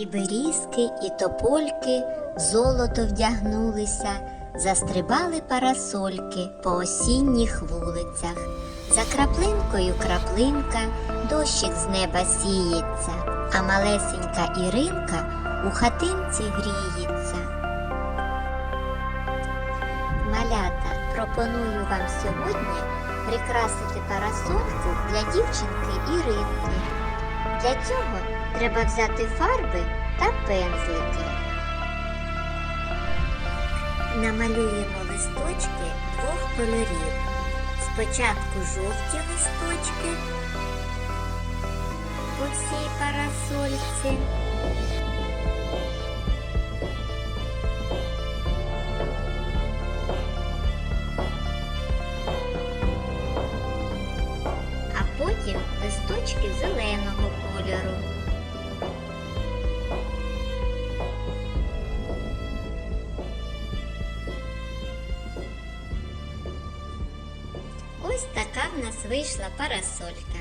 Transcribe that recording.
І берізки, і топольки золото вдягнулися, застрибали парасольки по осінніх вулицях. За краплинкою краплинка, дощик з неба сіється, а малесенька Іринка у хатинці гріється. Малята, пропоную вам сьогодні прикрасити парасольку для дівчинки Іринки. Для цього треба взяти фарби та пензлики. Намалюємо листочки двох кольорів. Спочатку жовті листочки по всій парасольці. Листочки зеленого кольору. Ось така в нас вийшла парасолька.